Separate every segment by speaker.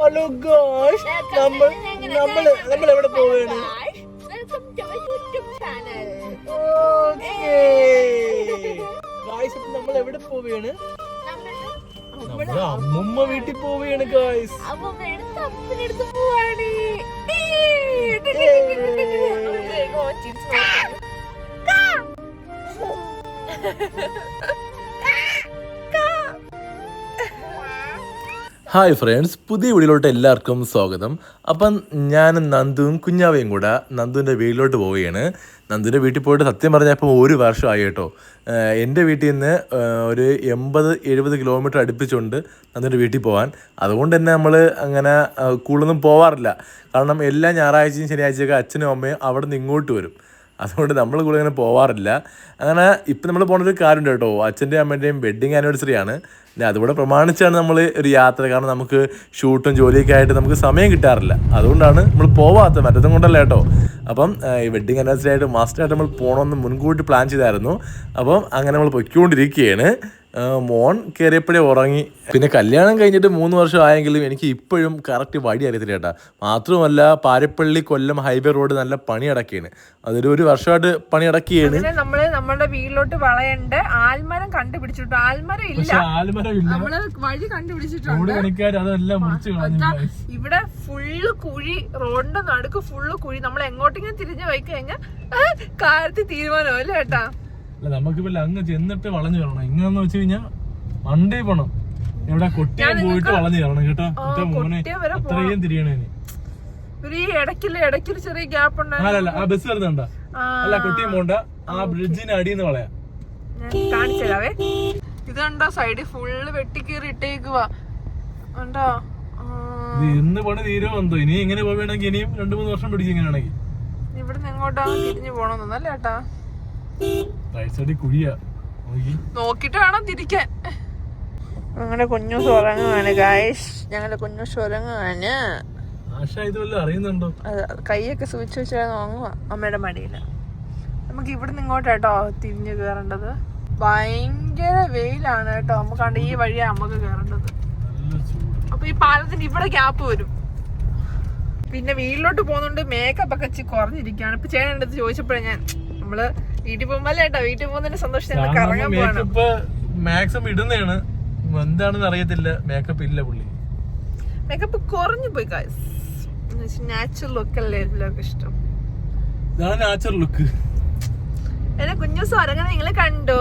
Speaker 1: Hello gosh നമ്മൾ നമ്മൾ നമ്മൾ എവിടെ പോവുകയാണ്? ഗായ്സ് അപ്പൊ നമ്മൾ എവിടെ പോവുകയാണ്? അമ്മുമ്മ വീട്ടിൽ പോവുകയാണ് ഗായ്സ്
Speaker 2: Ha ha അപ്പനെടുത്ത്
Speaker 3: ഹായ് ഫ്രണ്ട്സ് പുതിയ വീഡിയോയിലോട്ട് എല്ലാവർക്കും സ്വാഗതം. അപ്പം ഞാൻ നന്ദുവും കുഞ്ഞാവയും കൂടെ നന്ദുവിന്റെ വീട്ടിലോട്ട് പോവുകയാണ്. നന്ദുവിന്റെ വീട്ടിൽ പോയിട്ട് സത്യം പറഞ്ഞാൽ ഇപ്പോൾ ഒരു വർഷമായി കേട്ടോ. എന്റെ വീട്ടിൽ നിന്ന് ഒരു എൺപത് എഴുപത് കിലോമീറ്റർ അടുപ്പിച്ചുകൊണ്ട് നന്ദുവിന്റെ വീട്ടിൽ പോകാൻ അതുകൊണ്ട് തന്നെ നമ്മൾ അങ്ങനെ കൂടുതലൊന്നും പോവാറില്ല. കാരണം എല്ലാ ഞായറാഴ്ചയും ശനിയാഴ്ചയൊക്കെ അച്ഛനും അമ്മയും അവിടെ നിന്ന് ഇങ്ങോട്ട് വരും. അതുകൊണ്ട് നമ്മൾ കൂടെ അങ്ങനെ പോവാറില്ല. അങ്ങനെ ഇപ്പം നമ്മൾ പോകുന്നൊരു കാര്യമുണ്ട് കേട്ടോ. അച്ഛന്റെയും അമ്മേന്റെയും വെഡ്ഡിങ് ആനിവേഴ്സറി ആണ്. അതുകൂടെ പ്രമാണിച്ചാണ് നമ്മൾ ഒരു യാത്ര. കാരണം നമുക്ക് ഷൂട്ടും ജോലിയൊക്കെ ആയിട്ട് നമുക്ക് സമയം കിട്ടാറില്ല. അതുകൊണ്ടാണ് നമ്മൾ പോവാത്തത്. മറ്റതും കൊണ്ടല്ല കേട്ടോ. അപ്പം ഈ വെഡ്ഡിങ് ആനിവേഴ്സറി ആയിട്ട് മാസ്റ്ററായിട്ട് നമ്മൾ പോകണമെന്ന് മുൻകൂട്ടി പ്ലാൻ ചെയ്തായിരുന്നു. അപ്പം അങ്ങനെ നമ്മൾ പൊയ്ക്കൊണ്ടിരിക്കുകയാണ്. മോൻ കയറിയപ്പോഴേ ഉറങ്ങി. പിന്നെ കല്യാണം കഴിഞ്ഞിട്ട് മൂന്ന് വർഷം ആയെങ്കിലും എനിക്ക് ഇപ്പോഴും കറക്റ്റ് വഴി അറിയത്തില്ല കേട്ടാ. മാത്രമല്ല പാരപ്പള്ളി കൊല്ലം ഹൈവേ റോഡ് നല്ല പണി അടക്കുകയാണ് അതൊരു ഒരു വർഷമായിട്ട് പണി അടക്കുകയാണ്
Speaker 4: അങ്ങനെ നമ്മൾ നമ്മുടെ വീട്ടിലോട്ട് വളയണ്ട്. ആൽമരം കണ്ടുപിടിച്ചിട്ടു ആൽമരം ഇല്ല. നമ്മൾ വഴി കണ്ടുപിടിച്ചിട്ടുണ്ട്. ഇവിടെ ഫുള്ള് കുഴി റോഡിന്റെ നടുക്ക് ഫുള്ള് കുഴി. നമ്മൾ എങ്ങോട്ടെങ്കിലും തിരിഞ്ഞു പോയി കഴിഞ്ഞാൽ കാര്യത്തിൽ തീരുമാനം അല്ലേ
Speaker 1: നമുക്ക് നമുക്കിപ്പോ അങ്ങ് ചെന്നിട്ട് വളഞ്ഞു വരണം. ഇങ്ങനെന്ന് വെച്ച് കഴിഞ്ഞാ വണ്ടി പോണം. ഇവിടെ കൊട്ടിയം പോയിട്ട് വളഞ്ഞു വരണം കേട്ടോ. മറ്റേ മോനെ അത്രയും തിരിയണേ
Speaker 4: ഇടയ്ക്കൊരു ചെറിയ ഗ്യാപ്പ്
Speaker 1: അല്ലല്ല ആ ബസ് വരുന്നുണ്ട അല്ല കൊട്ടിയം പോണ്ട. ആ ബ്രിഡ്ജിന് അടിയെന്ന് പറയാം
Speaker 4: ഞാൻ കാണിച്ചു തരാവേ. ഇത് കണ്ടോ സൈഡിൽ ഫുള്ള് വെട്ടിക്കീറി ഇട്ടേക്കുവാ. ഉണ്ടോ ആ,
Speaker 1: പണി തീരുമോ എന്തോ? ഇനി ഇങ്ങനെ പോവുകയാണെങ്കിൽ ഇനിയും രണ്ടു മൂന്ന് വർഷം പിടിക്കും ഇങ്ങനെയാണെങ്കിൽ.
Speaker 4: ഇവിടുന്ന് എങ്ങോട്ടാണ് തിരിഞ്ഞു പോണോന്നല്ലേ ഏട്ടാ?
Speaker 1: റൈറ്റ് സൈഡിൽ കുഴിയാ. നോക്കി.
Speaker 4: നോക്കിട്ട് വേണം തിരിക്കാൻ ഞങ്ങളുടെ കുഞ്ഞു ഉറങ്ങുവാണ് ഗായ്സ് ഞങ്ങളുടെ കുഞ്ഞു ഉറങ്ങുവാണ്
Speaker 1: ആശ ഇത് വല്ലതും അറിയുന്നുണ്ടോ?
Speaker 4: കൈയൊക്കെ സൂചിച്ച് വെച്ചാൽ നോങ്ങുക അമ്മയുടെ മടിയിൽ. നമുക്ക് ഇവിടുന്ന് ഇങ്ങോട്ടാട്ടോ തിരിഞ്ഞു കയറേണ്ടത് ഭയങ്കര വെയിലാണ് കേട്ടോ. നമുക്കാണ്ട് ഈ വഴിയാ നമുക്ക് കയറേണ്ടത്
Speaker 1: നല്ല
Speaker 4: അപ്പൊ ഈ പാലത്തിന് ഇവിടെ ഗ്യാപ്പ് വരും. പിന്നെ വീട്ടിലോട്ട് പോകുന്നുണ്ട് മേക്കപ്പ് ഒക്കെ കുറഞ്ഞിരിക്കുകയാണ്. ഇപ്പൊ ചേട്ടൻ അടുത്ത് ചോദിച്ചപ്പോഴേ ഞാൻ നമ്മൾ വീട്ടിൽ പോകുമ്പോ കേട്ടോ വീട്ടിൽ പോകുന്നതിന്റെ സന്തോഷത്തിൽ ഞങ്ങൾ കറങ്ങാൻ
Speaker 1: മേക്കപ്പ് മാക്സിമം ഇടുന്നതാണ്. എന്താണെന്ന് അറിയത്തില്ല. മേക്കപ്പ് ഇല്ല പുള്ളി.
Speaker 4: മേക്കപ്പ് കുറഞ്ഞു പോയി നാച്ചുറൽ ലുക്ക് അല്ലേ എല്ലാവർക്കും ഇഷ്ടം.
Speaker 1: ഇതാണ് നാച്ചുറൽ ലുക്ക്
Speaker 4: എന്നെ കുഞ്ഞു സ്വരങ്ങനെ നിങ്ങൾ കണ്ടോ?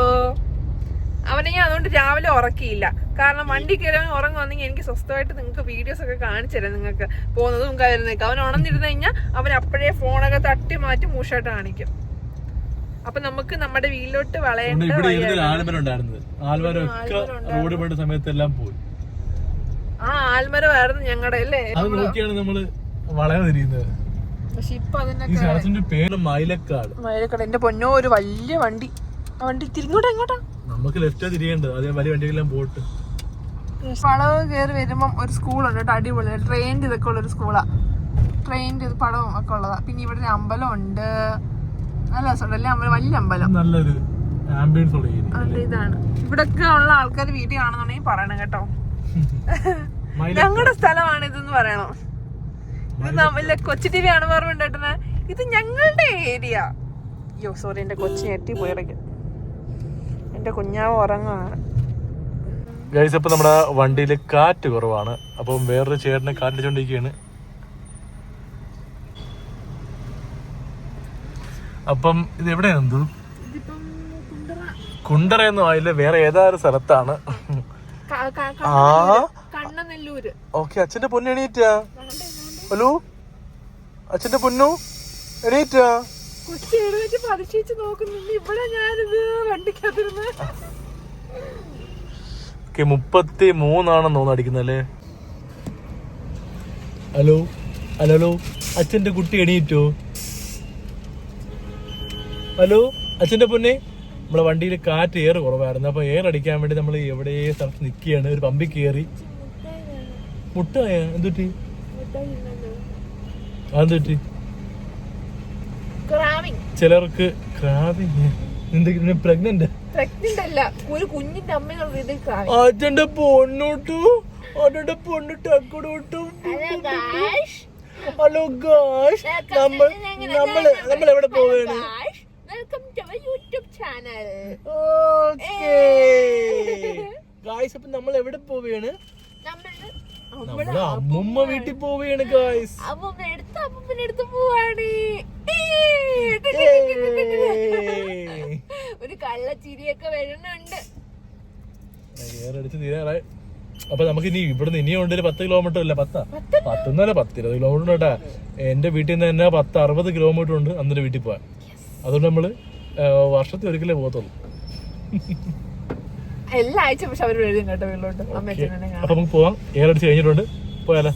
Speaker 4: അവനെ ഞാൻ അതുകൊണ്ട് രാവിലെ ഉറക്കിയില്ല. കാരണം വണ്ടി കയറി അവൻ ഉറങ്ങുവാണെങ്കിൽ എനിക്ക് സ്വസ്ഥമായിട്ട് നിങ്ങൾക്ക് വീഡിയോസ് ഒക്കെ കാണിച്ചു തരാം നിങ്ങൾക്ക്. പോകുന്നതും കയറുന്നതൊക്കെ അവൻ ഉണർന്നിരുന്നു കഴിഞ്ഞാൽ അവൻ അപ്പോഴേ ഫോണൊക്കെ തട്ടി മാറ്റി മൂഷായിട്ട് കാണിക്കും. അപ്പൊ നമുക്ക് നമ്മുടെ വീട്ടിലോട്ട് വളയേണ്ട
Speaker 1: ഇവിടെ ഇരുന്ന്. ആൽമരം ഉണ്ടായിരുന്നത് ആൽമരം ഒക്കെ റോഡ് സമയത്തെല്ലാം പോയി.
Speaker 4: ആ ആൽമരമായിരുന്നു ഞങ്ങളുടെ അല്ലേ?
Speaker 1: അത് നോക്കിയാണ് നമ്മൾ വളയാതിരിക്കുന്നത്
Speaker 4: പക്ഷെ ഇപ്പൊ
Speaker 1: ഈ
Speaker 4: അതിനൊക്കെ
Speaker 1: സ്ഥലത്തിന്റെ പേര് മൈലക്കാട്
Speaker 4: മയിലക്കട. എന്റെ പൊന്നോ ഒരു വലിയ വണ്ടി. ആ വണ്ടി തിരിഞ്ഞോട്ടെ എങ്ങോട്ടാ?
Speaker 1: നമുക്ക് ലെഫ്റ്റാ തിരിയേണ്ടത്. അതേ വലിയ വണ്ടികളെല്ലാം പോട്ട്
Speaker 4: പടവ് കയറി വരുമ്പം ഒരു സ്കൂളുണ്ട് കേട്ടോ അടിപൊളി. ട്രെയിന്റെ ഇതൊക്കെ ഉള്ള ഒരു സ്കൂളാ. ട്രെയിന്റെ ഇത് പടവും ഒക്കെ ഉള്ളതാ. പിന്നെ ഇവിടെ ഒരു അമ്പലം ഉണ്ട്
Speaker 1: നല്ലൊരു ആംബിയൻസ് ഉള്ള ഏരിയ
Speaker 4: ഇതാണ്. ഇവിടൊക്കെ ഉള്ള ആൾക്കാർ വീട്ടിൽ കാണുന്നുണ്ടെങ്കിൽ പറയണം കേട്ടോ. ഞങ്ങളുടെ സ്ഥലമാണ് ഇതെന്ന് പറയണം. ഇത് നമ്മളിലെ കൊച്ചു ടി വി ആണ് പറഞ്ഞിട്ടുണ്ടെന്ന് ഇത് ഞങ്ങളുടെ ഏരിയ. അയ്യോ സോറി എന്റെ കൊച്ചി ഞെട്ടി പോയിടയ്ക്ക് എന്റെ കുഞ്ഞാവ് ഉറങ്ങാണ്
Speaker 1: ഗൈസ് ഇപ്പൊ നമ്മുടെ വണ്ടിയിൽ കാറ്റ് കുറവാണ്. അപ്പം വേറൊരു ചേട്ടനെ കാറ്റടിച്ചോണ്ടിരിക്കുകയാണ് അപ്പം ഇത് എവിടെയാണ് എന്തു
Speaker 4: കുണ്ടറ.
Speaker 1: എന്ന് ആയില്ല വേറെ ഏതാ ഒരു സ്ഥലത്താണ്? ആ? ഓക്കെ അച്ഛന്റെ പൊന്നു എണീറ്റാ? ഹലോ അച്ഛന്റെ പൊന്നു? എണീറ്റാ? മുപ്പത്തി മൂന്നാണെന്ന് തോന്നുന്നു അടിക്കുന്നല്ലേ ഹലോ? Hello hello? അച്ഛന്റെ കുട്ടി എണീറ്റോ? ഹലോ അച്ഛന്റെ പൊന്നെ. നമ്മളെ വണ്ടിയിൽ കാറ്റ് എയർ കുറവായിരുന്നു. അപ്പൊ എയർ അടിക്കാൻ വേണ്ടി നമ്മൾ എവിടെ സ്ഥലത്ത് നിൽക്കുകയാണ്. ഒരു പമ്പി കയറി. മുട്ടായ? എന്തുട്ടി
Speaker 4: അതെന്തുട്ടി
Speaker 1: ചിലർക്ക് ക്രാവിങ് പ്രഗ്നന്റ് അച്ഛന്റെ പൊണ്ണിട്ട് അക്കടോട്ടു ഹലോ നമ്മൾ നമ്മൾ നമ്മൾ എവിടെ പോവുകയാണ്
Speaker 2: welcome to our YouTube channel.
Speaker 1: Guys അപ്പൊ നമ്മൾ എവിടെ പോവുകയാണ്? നമ്മുടെ അമ്മുമ്മ വീട്ടിൽ പോവുകയാണ് ഗായ്സ്
Speaker 2: അമ്മുമ്മ എടുത്ത് അമ്മുമ്മനെ എടുത്ത് പോവാണ്. ഒരു കള്ളച്ചിരിയൊക്കെ വരുന്നുണ്ട്.
Speaker 1: അടിച്ച് തീരാറായി. അപ്പൊ നമുക്ക് ഇനി ഇവിടുന്ന് ഇനിയും ഉണ്ട് പത്ത് കിലോമീറ്റർ അല്ല? പത്താ? പത്തൊന്നല്ല പത്ത് ഇരുപത് കിലോമീറ്റർ കേട്ടാ. എന്റെ വീട്ടിൽ നിന്ന് തന്നെ പത്ത് അറുപത് കിലോമീറ്റർ ഉണ്ട് അന്നൊരു വീട്ടിൽ പോവാൻ. അതുകൊണ്ട് നമ്മൾ വർഷത്തിൽ ഒരിക്കലേ പോകത്തുള്ളൂ.
Speaker 4: എല്ലാ ആഴ്ച പക്ഷെ അവർ എഴുതും കേട്ടോ വീട്ടിലോട്ട്. അമ്മ അച്ഛനെ
Speaker 1: അപ്പൊ നമുക്ക് പോവാം. ഏറടിച്ച് കഴിഞ്ഞിട്ടുണ്ട്. പോയാലോ?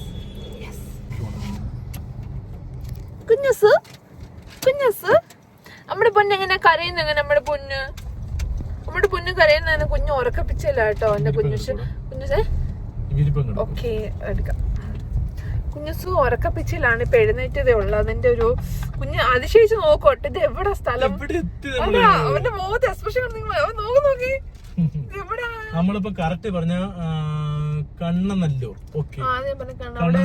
Speaker 4: കുഞ്ഞസ്? കുഞ്ഞസ്? നമ്മുടെ പൊന്ന് എങ്ങനെ കരയുന്ന എങ്ങനെ നമ്മുടെ പൊന്ന്? നമ്മുടെ പൊന്ന് കരയുന്ന കുഞ്ഞു ഉറക്കപ്പിച്ചല്ല കേട്ടോ എന്റെ കുഞ്ഞുസ്. കുഞ്ഞുസേ? ഓക്കെ എടുക്കാം. കുഞ്ഞുസു ഉറക്കപ്പിച്ചിലാണ് ഇപ്പൊ എഴുന്നേറ്റതേ ഉള്ളു. അതിന്റെ ഒരു കുഞ്ഞ് അതിശയിച്ച് നോക്കോട്ടെ ഇത് എവിടെ സ്ഥലം? അവന്റെ മുഖത്ത് എക്സ്പ്രഷൻ നോക്ക് നോക്കി.
Speaker 1: നമ്മളിപ്പോ കറക്റ്റ് പറഞ്ഞ കണ്ണനല്ലോ ഓക്കെ
Speaker 4: പറഞ്ഞ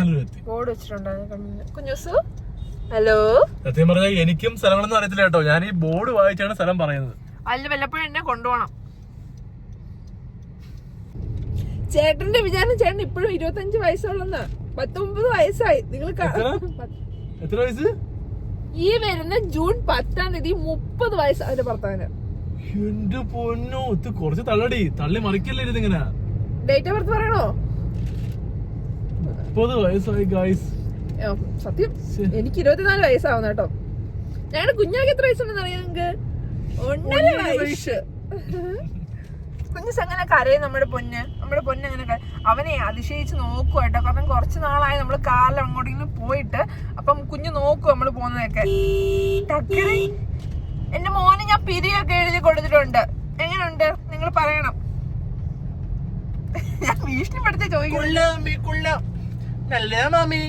Speaker 4: ബോർഡ് വെച്ചിട്ടുണ്ടായിരുന്നു കുഞ്ഞുസു ഹലോ?
Speaker 1: സത്യം പറഞ്ഞാൽ എനിക്കും സ്ഥലങ്ങളൊന്നും അറിയത്തില്ല കേട്ടോ. ഞാൻ ഈ ബോർഡ് വായിച്ചാണ് സ്ഥലം പറയുന്നത്.
Speaker 4: അല്ല വല്ലപ്പോഴും എന്നെ കൊണ്ടുപോകണം. ചേട്ടന്റെ വിചാരം ചേട്ടൻ ഇപ്പോഴും ഇരുപത്തഞ്ച് വയസ്സുള്ളന്ന്. പത്തൊമ്പത് വയസ്സായി. നിങ്ങൾ
Speaker 1: എത്ര? വയസ്സ്?
Speaker 4: ഈ വരുന്ന ജൂൺ പത്താം തീയതി മുപ്പത് വയസ്സ് അതിന്റെ ഭർത്താവിന്.
Speaker 1: എന്റെ പൊന്നോ ഇത് കുറച്ച് തള്ളടി. തള്ളി മറിക്കല്ലേ ഇതിങ്ങനെ
Speaker 4: ഡേറ്റ് ഓഫ് ബർത്ത് പറയണോ?
Speaker 1: മുപ്പത് വയസ്സായി ഗായ്സ്
Speaker 4: സത്യം. എനിക്ക് ഇരുപത്തിനാല് വയസ്സാവുന്ന കേട്ടോ. ഞങ്ങളുടെ കുഞ്ഞാക്ക് എത്ര വയസ്സുണ്ടെന്ന് അറിയാം നിങ്ങക്ക് ഒന്നര വയസ്സ്. കുഞ്ഞുസ് അങ്ങനെ കരയും നമ്മുടെ പൊന്ന്. നമ്മുടെ പൊന്ന് അങ്ങനെ അവനെ അതിശയിച്ച് നോക്കുക കേട്ടോ. കാരണം കുറച്ച് നാളായി നമ്മൾ കാറിൽ അങ്ങോട്ടെങ്കിലും പോയിട്ട് അപ്പം കുഞ്ഞ് നോക്കും നമ്മൾ പോകുന്നതൊക്കെ. എന്റെ മോന് ഞാൻ പിരിയൊക്കെ എഴുതി കൊടുത്തിട്ടുണ്ട്. എങ്ങനെയുണ്ട്? നിങ്ങൾ പറയണം. ഞാൻ ഭീഷണിപ്പെടുത്തി ചോദിക്കുന്നു
Speaker 1: നല്ല മാമി.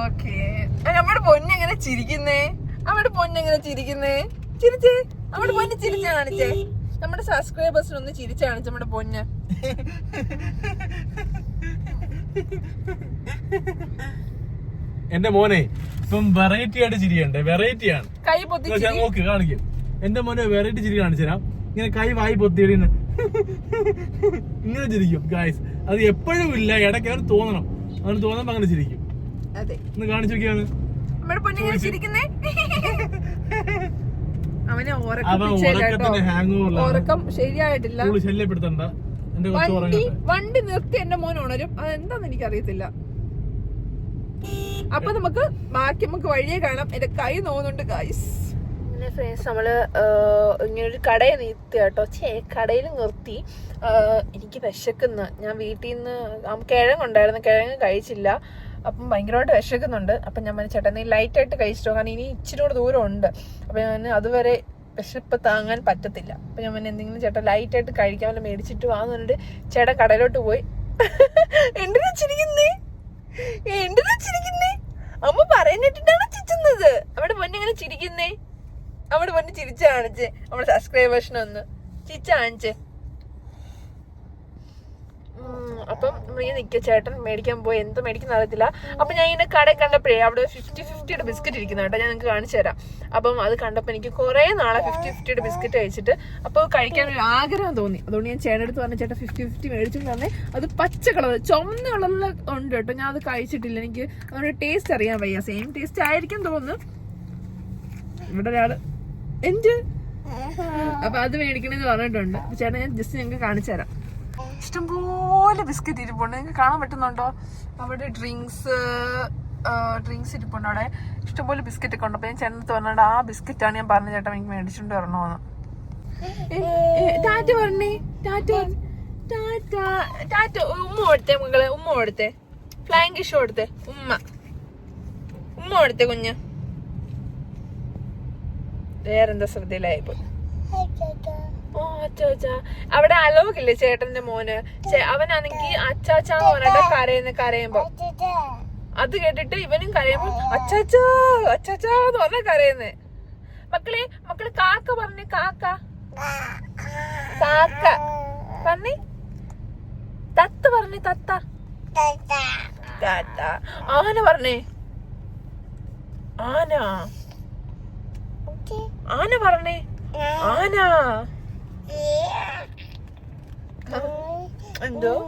Speaker 4: ഓക്കെ. നമ്മുടെ പൊന്നെങ്ങനെ ചിരിക്കുന്നേ? നമ്മുടെ പൊന്നെങ്ങനെ ചിരിക്കുന്നേ? ചിരിച്ചേ. നമ്മുടെ പൊന്ന് ചിരിച്ച കാണിച്ചേ. നമ്മുടെ സബ്സ്ക്രൈബേഴ്സിന് ഒന്ന് ചിരിച്ച നമ്മുടെ പൊന്ന്.
Speaker 1: എന്റെ മോനെ ഇപ്പം വെറൈറ്റി ആയിട്ട് ചിരിയണ്ടേ വെറൈറ്റി ആണ്.
Speaker 4: കൈ പൊത്തി
Speaker 1: നോക്ക് കാണിക്കും. എന്റെ മോനെ വെറൈറ്റി ചിരി കാണിച്ചുതരാം ഇങ്ങനെ കൈ വായി പൊത്തി ഇങ്ങനെ ചിരിക്കും ഗായ്സ് അത് എപ്പോഴും ഇല്ല ഇടയ്ക്ക് അവന് തോന്നണം. അവന് തോന്നുമ്പോ അങ്ങനെ ചിരിക്കും.
Speaker 4: അതെ.
Speaker 1: ഒന്ന് കാണിച്ചു നോക്കിയാണ്
Speaker 4: നമ്മുടെ പൊന്നെങ്ങനെ ചിരിക്കുന്നേ. അവനെ ഉറക്കം ശരിയായിട്ടില്ല. വണ്ടി വണ്ടി നിർത്തി എന്റെ മോൻ ഉണരും. അതെന്താന്ന് എനിക്കറിയത്തില്ല. അപ്പൊ നമുക്ക് ബാക്കി നമുക്ക് വഴിയെ കാണാം. എന്റെ കൈ നോന്നുണ്ട് ഗൈസ് പിന്നെ ഫ്രണ്ട്സ് നമ്മൾ ഇങ്ങനെ ഒരു കടയിൽ നിർത്തി കേട്ടോ. ചേ കടയിൽ നിർത്തി. എനിക്ക് വിശക്കുന്ന. ഞാൻ വീട്ടിൽ നിന്ന് കിഴങ്ങുണ്ടായിരുന്നു കിഴങ്ങ് കഴിച്ചില്ല. അപ്പം ഭയങ്കരമായിട്ട് വിശക്കുന്നുണ്ട്. അപ്പം ഞാൻ പറഞ്ഞു ചേട്ടാ നീ ലൈറ്റ് ആയിട്ട് കഴിച്ചിട്ടോ? കാരണം ഇനി ഇച്ചിരി കൂടെ ദൂരം ഉണ്ട് അപ്പം ഞാൻ അതുവരെ വിശപ്പ് താങ്ങാൻ പറ്റത്തില്ല. അപ്പം ഞാൻ പറഞ്ഞു എന്തെങ്കിലും ചേട്ടാ ലൈറ്റ് ആയിട്ട് കഴിക്കാൻ വല്ല മേടിച്ചിട്ട് വാന്ന് പറഞ്ഞിട്ട് ചേട്ടാ കടയിലോട്ട് പോയി. എന്തിനാ ചിരിക്കുന്നേ? എന്തിനാ ചിരിക്കുന്നേ? അമ്മ പറയുന്നിട്ടാണ് ചിരിച്ചത്? അവിടെ പൊന്നെ ഇങ്ങനെ ചിരിക്കുന്നേ? അവിടെ പൊന്നെ ചിരിച്ചു കാണിച്ചേ നമ്മുടെ സബ്സ്ക്രൈബേഴ്സിനൊന്ന് ചിരിച്ചു കാണിച്ചേ. ഉം, അപ്പം ഈ നിക്ക ചേട്ടൻ മേടിക്കാൻ പോയി എന്ത് മേടിക്കുന്ന അറിയത്തില്ല. അപ്പൊ ഞാൻ ഇങ്ങനെ കട കണ്ടപ്പോഴേ അവിടെ ഫിഫ്റ്റി ഫിഫ്റ്റിയുടെ ബിസ്ക്കറ്റ് ഇരിക്കുന്ന കേട്ടോ ഞാൻ നിങ്ങൾക്ക് കാണിച്ചു തരാം. അപ്പം അത് കണ്ടപ്പോൾ എനിക്ക് കുറേ നാളെ ഫിഫ്റ്റി ഫിഫ്റ്റിയുടെ ബിസ്ക്കറ്റ് കഴിച്ചിട്ട്. അപ്പോൾ കഴിക്കാൻ ഒരു ആഗ്രഹം തോന്നി. അതുകൊണ്ട് ഞാൻ ചേട്ടനടുത്ത് പറഞ്ഞ ചേട്ടൻ ഫിഫ്റ്റി ഫിഫ്റ്റി മേടിച്ചുകൊണ്ട് തന്നെ അത് പച്ച കളർ ചുമന്ന കളറിൽ ഉണ്ട് കേട്ടോ. ഞാൻ അത് കഴിച്ചിട്ടില്ല. എനിക്ക് അതിന്റെ ടേസ്റ്റ് അറിയാൻ വയ്യ. സെയിം ടേസ്റ്റ് ആയിരിക്കും തോന്നുന്നു. ഇവിടെ ഒരാൾ എന്ത്? അപ്പൊ അത് മേടിക്കണമെന്ന് പറഞ്ഞിട്ടുണ്ട്. ചേട്ടാ ചേട്ടൻ ഞാൻ ജസ്റ്റ് ഞങ്ങൾക്ക് കാണിച്ചു തരാം. ഇഷ്ടംപോലെ ബിസ്ക്കറ്റ് ഇരിപ്പുണ്ട്. നിങ്ങൾക്ക് കാണാൻ പറ്റുന്നുണ്ടോ? അവിടെ ഡ്രിങ്ക്സ് ഡ്രിങ്ക്സ് ഇരിപ്പുണ്ട് അവിടെ. ഇഷ്ടംപോലെ ബിസ്ക്കറ്റ് ഒക്കെ ഉണ്ട്. അപ്പൊ ഞാൻ ചേട്ടനടുത്ത് പറഞ്ഞിട്ട് ആ ബിസ്ക്കറ്റ് ആണ് ഞാൻ പറഞ്ഞ ചേട്ടൻ എനിക്ക് മേടിച്ചിട്ട് വരണമെന്ന് ടാറ്റ ടാറ്റ ടാറ്റ ടാറ്റ ഉമ്മ കൊടുത്തേ മകളെ ഉമ്മ ഫ്ലൈങ് കിഷ് ഉമ്മ. ഉമ്മ കൊടുത്തേ കുഞ്ഞ്. വേറെന്താ ശ്രദ്ധയിലായിപ്പോ അവിടെ അലോകില്ലേ ചേട്ടന്റെ മോന്? അവനാണെങ്കിൽ അവനാണെങ്കി അച്ചാച്ചാന്ന് പറഞ്ഞിട്ട് കരയുന്ന കരയുമ്പോ. അത് കേട്ടിട്ട് ഇവനും കരയുമ്പോ അച്ചാച്ചോ അച്ചാച്ചാ എന്ന് പറഞ്ഞ കരയുന്നേ. മക്കളെ മക്കൾ കാക്ക പറഞ്ഞു കാക്ക. കാക്ക. പറഞ്ഞു. തത്ത പറഞ്ഞു തത്ത. ആന പറഞ്ഞേ. ആന. ആന പറഞ്ഞേ. ആന. എന്തോ?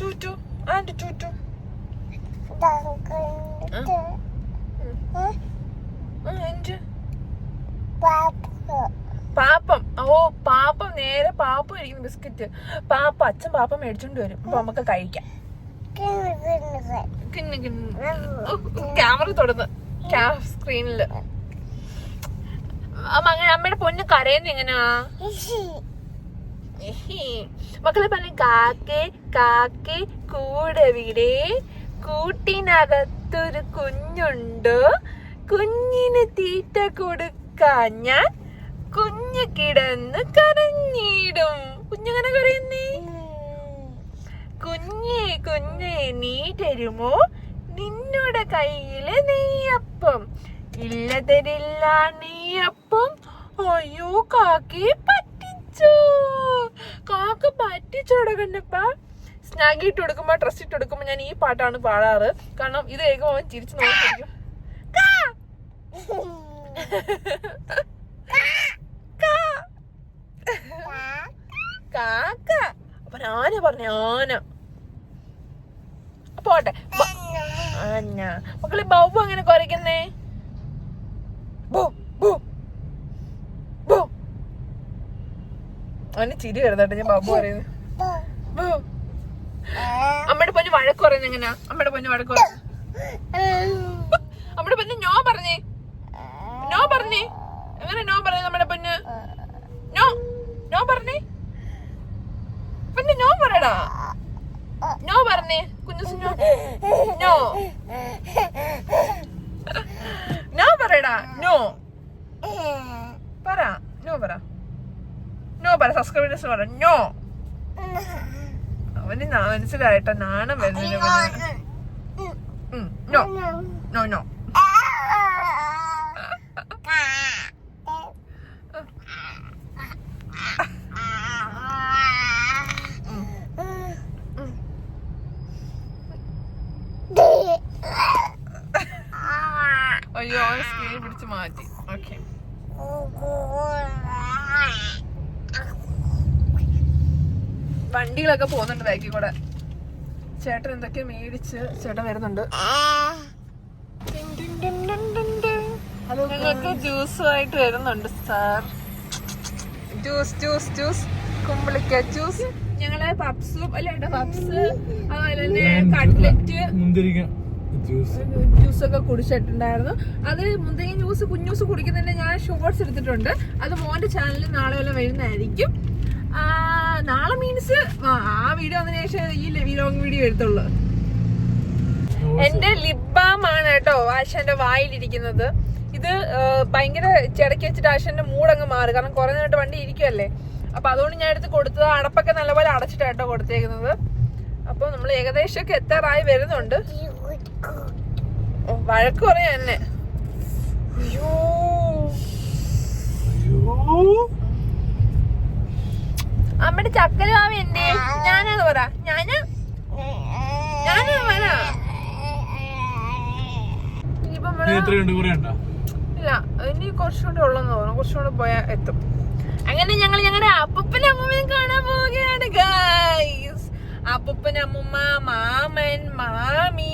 Speaker 4: ടൂറ്റു ആൻഡ് ടൂറ്റു പാപ്പം. ഓ പാപ്പം നേരെ പാപ്പം ഇരിക്കുന്ന ബിസ്ക്കറ്റ്. പാപ്പ അച്ഛൻ പാപ്പം മേടിച്ചോണ്ട് വരും. അപ്പൊ നമുക്ക് കഴിക്കാം. ക്യാമറ തൊടുന്നു. സ്ക്രീനിൽ. അങ്ങനെ അമ്മയുടെ പൊന്ന് കരയുന്ന എങ്ങനെയാ. മക്കളെ പറഞ്ഞു കാക്കേ കാക്കേ കൂടെ വിടെ. കൂട്ടിനകത്തൊരു കുഞ്ഞുണ്ട്. കുഞ്ഞിന് തീറ്റ കൊടുക്കാൻ ഞാൻ കുഞ്ഞ് കിടന്ന് കരഞ്ഞിടും. കുഞ്ഞങ്ങനെ കരയുന്നേ? കുഞ്ഞേ കുഞ്ഞേ നീ തരുമോ? നിന്നോട് കയ്യിലെ നെയ്യപ്പം. ഇല്ല തരില്ല അപ്പം അയ്യോ കാക്കി പറ്റിച്ചു. കാക്ക പറ്റിച്ചോടെ കണ്ണപ്പ. സ്നാഗി ഇട്ട് കൊടുക്കുമ്പോ ഡ്രസ് ഇട്ട് കൊടുക്കുമ്പോ ഞാൻ ഈ പാട്ടാണ് പാടാറ്. കാരണം ഇത് കേൾക്കുമ്പോ അവൻ ചിരിച്ചു നോക്കിയിരിക്കും. കാക്ക. അപ്പൊ ആന പറഞ്ഞ ആന. പോട്ടെ. മക്കളെ ബൗബു അങ്ങനെ കുറയ്ക്കുന്നേ. അവന് ചിരി വരുന്നുണ്ട്. ഞാൻ ബാബു പറയുന്നത് അമ്മയുടെ പൊന്ന് വഴക്ക് പറയുന്നത് എങ്ങനെയാ അമ്മയുടെ പൊന്ന് വഴക്ക് പറയുന്നത്. അമ്മയുടെ പൊന്ന് നോ പറഞ്ഞേ. നോ പറഞ്ഞേ. എങ്ങനെ നോ പറഞ്ഞേ നമ്മുടെ പൊന്ന്? നോ നോ പറഞ്ഞേ. പിന്നെ നോ പറയടാ. നോ പറഞ്ഞേ. കുഞ്ഞു no no. No no. No പറ നോ പറ നോ പറ. സബ്സ്ക്രൈബേഴ്സ് പറ നോ അവന് മനസ്സിലായിട്ടോ നാണം വരുന്നില്ല നോ നോ നോ അയ്യോ സ്ക്രീൻ പിടിച്ച് മാറ്റി. ഓക്കെ വണ്ടികളൊക്കെ പോകുന്നുണ്ട് ബാക്കി കൂടെ. ചേട്ടൻ എന്തൊക്കെ മേടിച്ച് ചേട്ടൻ വരുന്നുണ്ട്. ഞങ്ങൾക്ക് ജ്യൂസുമായിട്ട് വരുന്നുണ്ട് sir. Juice juice juice. കുമ്പളിക്ക juice. ഞങ്ങൾ പപ്സും അല്ലേ പപ്സ് അതുപോലെ തന്നെ കട്ട്ലറ്റ്.
Speaker 1: മുന്തിരിക്ക ജ്യൂസ്.
Speaker 4: ഒക്കെ കുടിച്ചിട്ടുണ്ടായിരുന്നു. അത് മുന്തിരി ജ്യൂസ് കുഞ്ഞൂസ് കുടിക്കുന്നതിന്റെ ഞാൻ ഷോർട്സ് എടുത്തിട്ടുണ്ട്. അത് മോന്റെ ചാനലിൽ നാളെ വല്ല വരുന്നതായിരിക്കും. നാളെ മീൻസ് ആ വീഡിയോ വന്നതിന് ശേഷം ഈ ലോങ് വീഡിയോ എടുത്തുള്ളൂ. എന്റെ ലിബാം ആണ് കേട്ടോ ആശാന്റെ വായിലിരിക്കുന്നത്. ഇത് ഭയങ്കര ചിടക്കി വെച്ചിട്ട് ആശാന്റെ മൂടങ്ങ് മാറും. കാരണം കുറെ നേരത്തെ വണ്ടി ഇരിക്കുമല്ലേ അപ്പൊ അതുകൊണ്ട് ഞാൻ എടുത്ത് കൊടുത്തത് അടപ്പൊക്കെ നല്ലപോലെ അടച്ചിട്ടാട്ടോ കൊടുത്തേക്കുന്നത്. അപ്പൊ നമ്മൾ ഏകദേശം ഒക്കെ എത്താറായി വരുന്നുണ്ട്. വഴക്ക് പറയാ എന്നെ. അയ്യോ. അമ്മയുടെ ചക്കര മാവി എന്തേ ഞാനത് പറ. ഞാൻ? ഞാനത് പറ. ഇല്ല ഇനി കുറച്ചുകൂടെ ഉള്ളെന്ന് തോന്നുന്നു. കുറച്ചുകൂടെ പോയാൽ എത്തും. അങ്ങനെ ഞങ്ങൾ ഞങ്ങളുടെ അപ്പൂപ്പന അമ്മൂമ്മയും കാണാൻ പോവുകയാണ് ഗൈസ് അപ്പൂപ്പൻ അമ്മൂമ്മ മാമൻ മാമി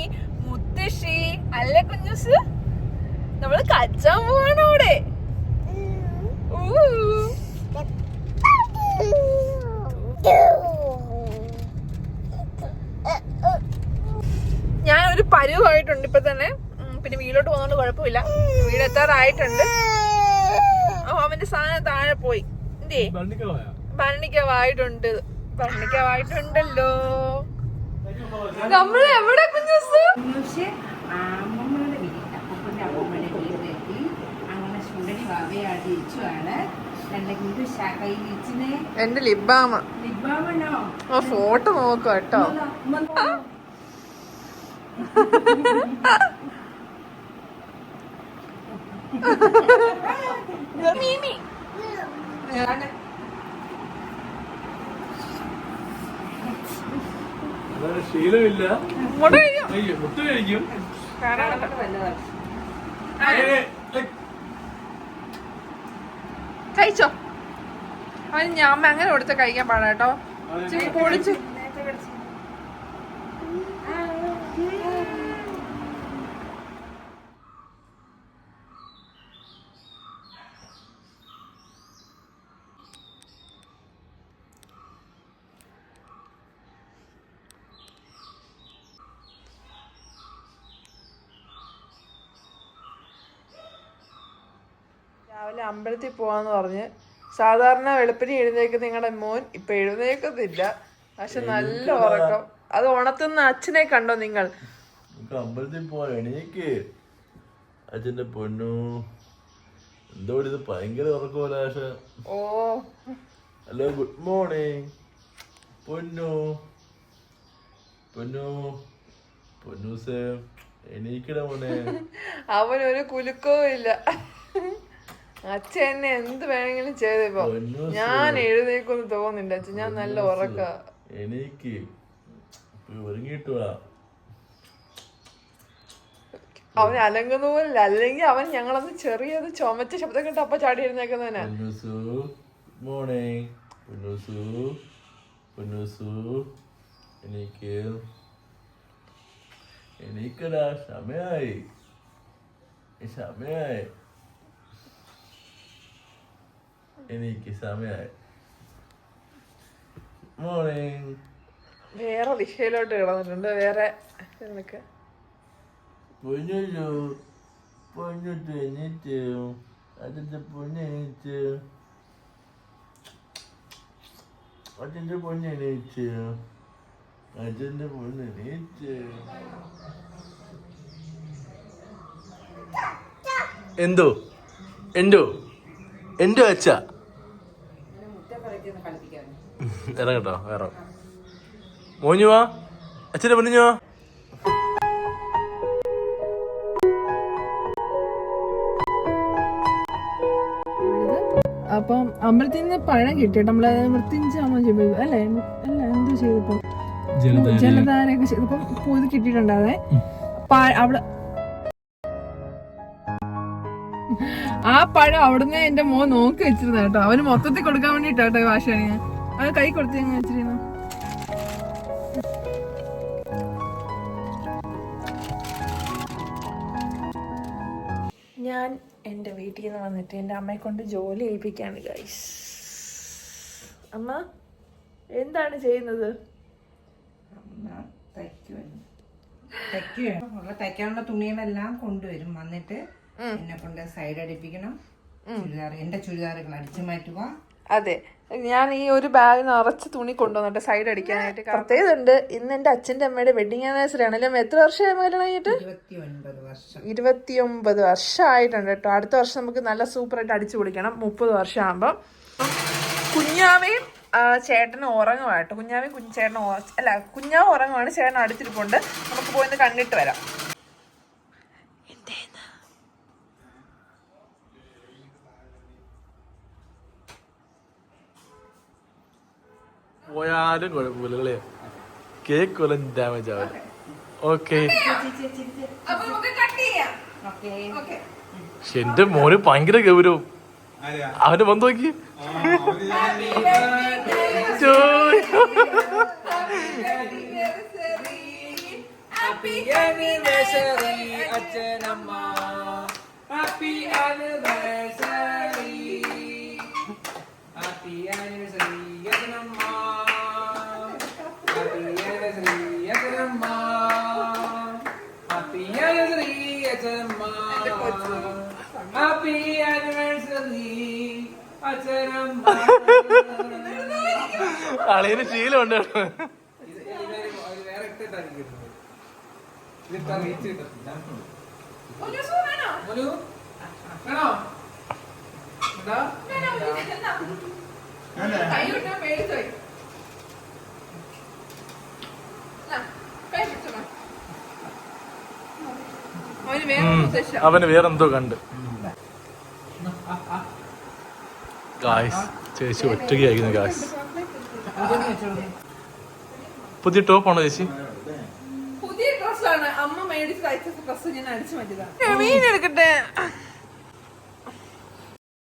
Speaker 4: മുത്തശ്ശി അല്ലേ കുഞ്ഞുസ്? നമ്മൾ കച്ചാൻ പോവാണ് അവിടെ. ഞാൻ ഒരു പരുവായിട്ടുണ്ട് ഇപ്പൊ തന്നെ. പിന്നെ വീട്ടിലോട്ട് പോകുന്നോണ്ട് കുഴപ്പമില്ല. വീട് എത്താറായിട്ടുണ്ട്. അവന്റെ സാധനം താഴെ പോയി. എന്തേ ഭരണിക്കവായിട്ടുണ്ട്. ഭരണിക്കവായിട്ടുണ്ടല്ലോ. നമ്മൾ എവിടെ കുഞ്ഞുസ്
Speaker 5: അമ്മമ്മയുടെ വീട്ടിൽ അപ്പൂപ്പന്റെ അമ്മമ്മയുടെ വീട്ടിലെത്തി അങ്ങനെ ശുണ്ടനി കയ്യിൽ ഇച്ചിനെ
Speaker 4: എന്റെ ലിബാമ. ആ ഫോട്ടോ നോക്കുക കേട്ടോ. മീമി.
Speaker 1: ശീലമില്ല.
Speaker 4: മുട്ട കഴിക്കും. കഴിച്ചോ. അവന് ഞാൻ അങ്ങനെ കൊടുത്ത് കഴിക്കാൻ പാടാട്ടോ പൊളിച്ച് രാവിലെ അമ്പലത്തിൽ പോവാന്ന് പറഞ്ഞ് സാധാരണ വെളുപ്പിന് എഴുന്നേക്ക് നിങ്ങളുടെ മോൻ ഇപ്പൊ എഴുന്നേക്കുന്നില്ല പക്ഷെ നല്ല ഉറക്കം. അത് ഉണത്തുന്ന അച്ഛനെ കണ്ടോ നിങ്ങൾ?
Speaker 3: അമ്പലത്തിൽ പോവാൻ എണീക്ക്. അച്ഛന്റെ പൊന്നു. എന്തോ ഇത് ഭയങ്കര ഉറക്കമല്ല പക്ഷെ
Speaker 4: ഓ.
Speaker 3: Hello good morning. പൊന്നു. പൊന്നു. പൊന്നു സേ എണീക്കട മോനെ.
Speaker 4: അവനൊരു കുലുക്കവും ഇല്ല. അച്ഛൻ എന്നെ എന്ത് വേണമെങ്കിലും ചെയ്തിപ്പോ ഞാൻ എഴുന്നേക്കൊന്നും തോന്നുന്നില്ല അച്ഛൻ. ഞാൻ നല്ല ഉറക്ക.
Speaker 3: എനിക്ക് ഒരുങ്ങിയിട്ട്
Speaker 4: അവൻ അലങ്ങുന്ന പോലില്ല. അല്ലെങ്കിൽ അവൻ ഞങ്ങളൊന്ന് ചെറിയത് ചുമച്ച ശബ്ദം കേട്ട് അപ്പൊ ചാടി എഴുന്നേക്കുന്നവനാ
Speaker 3: എണീക്ക്. എണീക്കടാ സമയായി. സമയായി. എനിക്ക് സമയായി മോർണിംഗ്
Speaker 4: വേറെ ദിശയിലോട്ട് കിടന്നിട്ടുണ്ട്. വേറെ നിനക്ക്.
Speaker 3: പൊന്നു എണീറ്റ് പൊന്ന് എണീറ്റ് അതിന്റെ പൊന്ന് എണീറ്റ് അതിന്റെ പൊന്ന് എണീറ്റ് എന്തോ? എന്തോ? എന്തോ അച്ഛ? ഇറങ്ങട്ടോ വേറെ മോഞ്ഞുവാ അച്ഛന്റെ പൊന്നിഞ്ഞുവാ?
Speaker 4: അപ്പം അമ്പലത്തിൽ നിന്ന് പഴം കിട്ടിയിട്ട് നമ്മൾ മൃത്യുഞ്ചാമ ചെയ്തു. അല്ലേ? അല്ല എന്തോ ചെയ്തപ്പോ ജലധാരയൊക്കെ ചെയ്തപ്പം ഇത് കിട്ടിയിട്ടുണ്ടാവേ. പ- അവിടെ ആ പഴം അവിടുന്ന് എന്റെ മോൻ നോക്കി വെച്ചിരുന്ന കേട്ടോ. അവന് മൊത്തത്തിൽ കൊടുക്കാൻ വേണ്ടിട്ടാട്ടോ ഈ ഭാഷയാണ് ഞാൻ. അത് കൈ കൊടുത്ത് ഞാൻ വെച്ചിരുന്നു ഞാൻ എന്റെ വീട്ടിൽ നിന്ന് വന്നിട്ട് എന്റെ അമ്മയെ കൊണ്ട് ജോലി ഏൽപ്പിക്കാണ് ഗൈസ് അമ്മ എന്താണ് ചെയ്യുന്നത്?
Speaker 5: തയ്ക്കാനുള്ള തുണികളെല്ലാം കൊണ്ടുവരും. വന്നിട്ട് എന്നെ കൊണ്ട് സൈഡ് അടിപ്പിക്കണം. ചുരിദാർ എന്റെ ചുരിദാറുകൾ അടിച്ചു മാറ്റുക.
Speaker 4: അതെ. ഞാൻ ഈ ഒരു ബാഗ് നിറച്ച് തുണി കൊണ്ടുവന്നിട്ട് സൈഡ് അടിക്കാനായിട്ട് പ്രത്യേകത ഉണ്ട് ഇന്ന് എന്റെ അച്ഛന്റെ അമ്മയുടെ വെഡിങ് ആനിവേഴ്സറി ആണ്. അല്ലേ എത്ര വർഷമായി കല്യാണം കഴിഞ്ഞിട്ട്?
Speaker 5: ഇരുപത്തി ഒൻപത് വർഷം.
Speaker 4: ഇരുപത്തിയൊമ്പത് വർഷമായിട്ടുണ്ട് കേട്ടോ. അടുത്ത വർഷം നമുക്ക് നല്ല സൂപ്പറായിട്ട് അടിച്ചു പൊളിക്കണം. മുപ്പത് വർഷം ആകുമ്പോൾ കുഞ്ഞാവയും ചേട്ടന് ഉറങ്ങുവാട്ടോ കുഞ്ഞാവയും കുഞ്ഞ് ചേട്ടനും ഉറ- അല്ല കുഞ്ഞാവ് ഉറങ്ങുവാണ്. ചേട്ടൻ അടുത്തിരിപ്പുണ്ട്. നമുക്ക് പോയിന്ന് കണ്ടിട്ട് വരാം.
Speaker 3: പോയാലും കുഴപ്പമില്ല അല്ലേ? കേക്ക് കൊല്ലം ഡാമേജ് ആവില്ല. ഓക്കെ പക്ഷെ എന്റെ മോന് ഭയങ്കര ഗൗരവം. അവന്റെ വന്ന് നോക്കി. ഹാപ്പി ആനിവേഴ്സറി ശീലമുണ്ട്
Speaker 4: അവന് വേറെ ശീലമുണ്ട്
Speaker 3: അവന് വേറെന്തോ കണ്ട്. ഗായ്സ് ചേച്ചി ഒറ്റയ്ക്ക് അയക്കുന്നു ഗായ്സ്
Speaker 1: പുതിയ ടോപ്പാണോ ചേച്ചി?
Speaker 4: പുതിയ ഡ്രസ്സാണ് അമ്മ മേടിച്ച് തയ്ച്ച ഡ്രസ്സ് ഞാൻ അടിച്ചു മാറ്റിയതാണ് മീൻ എടുക്കട്ടെ.